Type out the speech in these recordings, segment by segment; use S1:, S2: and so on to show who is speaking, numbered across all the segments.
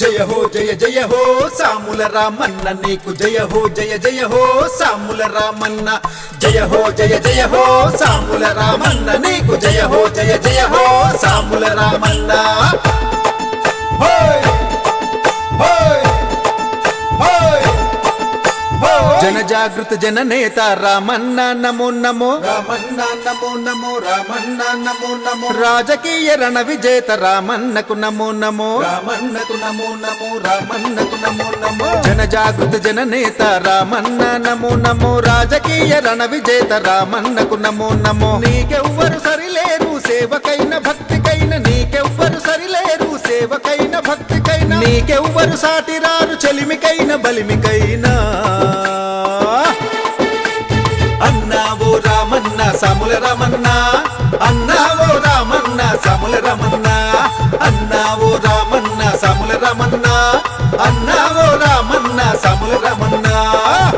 S1: జయ హో జయ జయ హో సాముల రామన్న నీకు జయ హో జయ జయ హో సాముల రామన్న జయ హో జయ జయ హో సాముల రామన్న నీకు జయ హో జయ జయ హో సాముల రామన్న హోయ్! జన జాగృత జన నేత రామన్న నమో నమో. రామన్న నమో నమో రామన్న నమో నమో. రాజకీయ రణ విజేత రామన్నకు నమో నమో. రామన్నకు నమో నమో రామన్నకు నమో నమో. జన జాగృత జన నేత రామన్న నమో నమో. రాజకీయ రణ విజేత రామన్నకు నమో నమో. నీకెవ్వరు సరిలేరు సేవకైన భక్తికైన నీకెవ్వరు సరిలేరు సేవకైన భక్తికైన. నీకెవ్వరు సాటిరారు చెలిమికైన బలిమికైనా. సముల రమన్నా అన్నావో రామన్న సముల రమన్నా అన్నావో రామన్న సముల రమన్నా అన్నావో రామన్న సముల రమన్నా.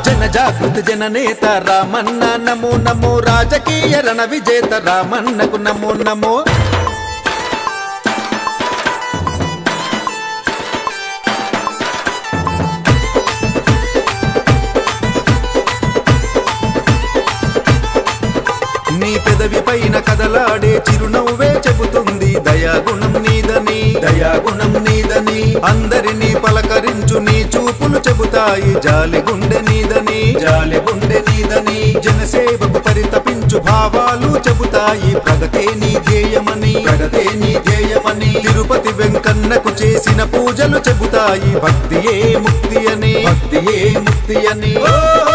S1: జన జాగృతి జన నేత రామన్న నమో నమో రాజకీయ రణ విజేత రామన్నకు నమో నమో. పైన చిరునవ్వే చెబుతుంది. దయాగుణం నీదని దయాగుణం నీదని. అందరినీ పలకరించు నీ చూపులు చెబుతాయి. జాలి గుండె నీదని జాలి గుండె నీదని. జనసేవకు పరితపించు భావాలు చెబుతాయి. ప్రగతే నీ ధ్యేయమని ప్రగతే నీ ధ్యేయమని. తిరుపతి వెంకన్నకు చేసిన పూజలు చెబుతాయి. భక్తియే ముక్తి అని భక్తియే ముక్తి అని. ఓ!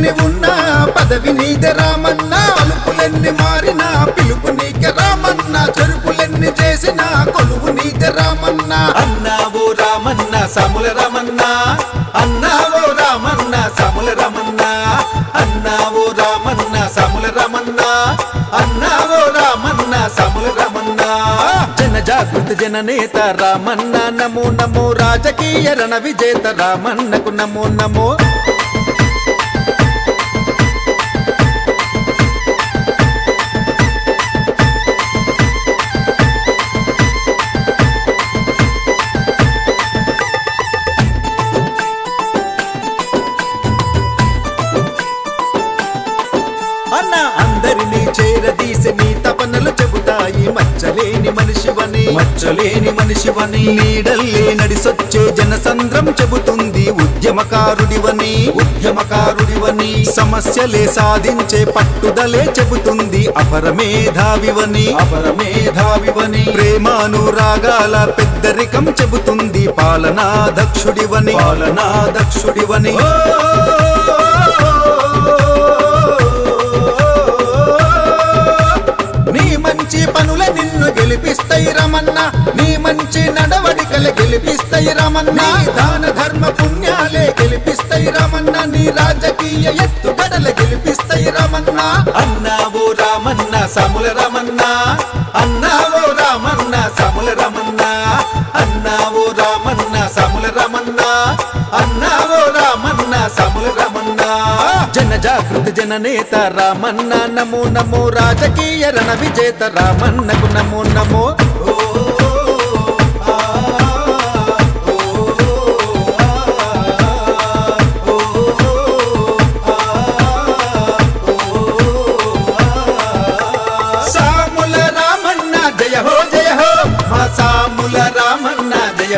S1: కుదుపులెన్ని ఉన్నా పదవి నీదే రామన్న మలుపులెన్ని మారినా పిలుపు నీకే రామన్న చెరుపులెన్ని చేసిన కొలువు నీదే రామన్న. అన్నావో రామన్న సముల రమన్నా. అన్నావో రామన్న సముల రమన్న. అన్నావో రామన్న సముల రమన్నా. అన్నావో రామన్న సముల రమన్న. జన జాగృతి జన నేత రామన్న నమో నమో రాజకీయ రణ విజేత రామన్నకు నమో నమో. అందరినీ చేరదీసి నీ తపనలు చెబుతాయి. మచ్చలేని మనిషివని మచ్చలేని మనిషివని నీడల్లే నడిసొచ్చే జనసంద్రం చెబుతుంది. ఉద్యమకారుడివని ఉద్యమకారుడివని సమస్యలే సాధించే పట్టుదలే చెబుతుంది. అపరమేధావివని అపరమేధావివని ప్రేమానురాగాల పెద్దరికం చెబుతుంది. పాలనా దక్షుడివని పాలనా మంచి నడవడికలు గెలిపిస్తాయి రమన్న. దాన ధర్మ పుణ్యాలే గెలిపిస్తాయి రమన్న. నీ రాజకీయ ఎత్తుగడలు గెలిపిస్తాయి రమన్న. అన్నావో రామన్న సముల రమన్న. అన్నావో రామన్న సముల రమన్న. అన్నావో రామన్న సముల రమన్న. అన్నావో రామన్న సముల రమన్న. జన జాగృతి జన నేత రామన్న. నమో నమో రాజకీయ రణ విజేత రామన్నకు నమో నమో.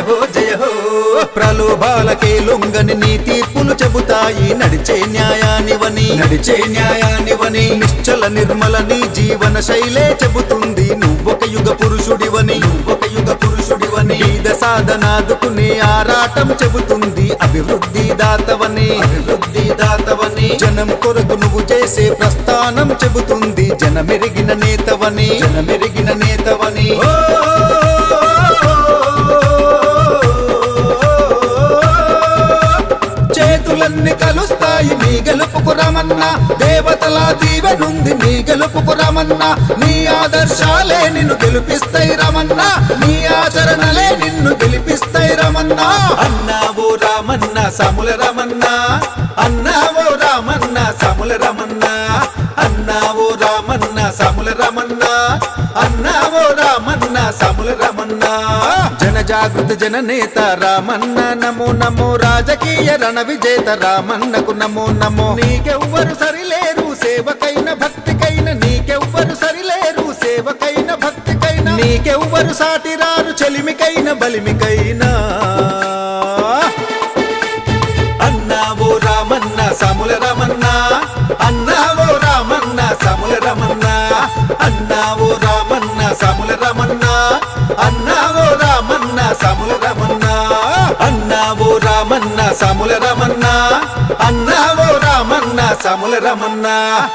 S1: హో జయ హో ప్రలోభాలకే లొంగని నీ తీర్పులు చెబుతాయి. నడిచే న్యాయానివని నడిచే న్యాయానివని. నిశ్చల నిర్మల నీ జీవన శైలే చెబుతుంది. నువ్వొక యుగ పురుషుడివని నువ్వొక యుగ పురుషుడివని. ఈద సాధనాదుకునే ఆరాటం చెబుతుంది. అభివృద్ధి దాతవని. అభివృద్ధి దాతవని. జనం కొరకు నువ్వు చేసే ప్రస్థానం చెబుతుంది. జనమెరిగిన నేతవని. జనమెరిగిన నేతవని. అన్ని కలుస్తాయి. నీ గెలుపుకు రమన్నా. దేవతల దీవెనుంది నీ గెలుపుకు రమన్నా. నీ ఆదర్శాలే నిన్ను గెలిపిస్తాయి రమన్నా. నీ ఆచరణలే నిన్ను గెలిపిస్తాయి రమన్నా. అన్నావో రామన్నా సముల రమన్నా. అన్నావో రామన్నా సముల రమన్నా. అన్నావో రామన్నా సముల రమన్నా. అన్నావో రామన్న సముల జాగృతి జన నేత రామన్న నమో నమో. రాజకీయ రణ విజేత రామన్నకు నమో నమో. నీకెవ్వరు సరిలేరు సేవకైన భక్తికైన నీకెవ్వరు సరిలేరు సేవకైన భక్తికైన నీకెవ్వరు సాటిరారు చెలిమికైన బలిమికైనా. అన్నావో రామన్న సాముల రమన్న. అన్నావో రామన్న సాముల రమన్న. అన్నావో రామన్న సాముల రమన్న. అన్నావో సాముల రమన్నా. అన్నావో రామన్న సాముల రమన్నా. అన్నావో రామన్న సాముల రమన్నా.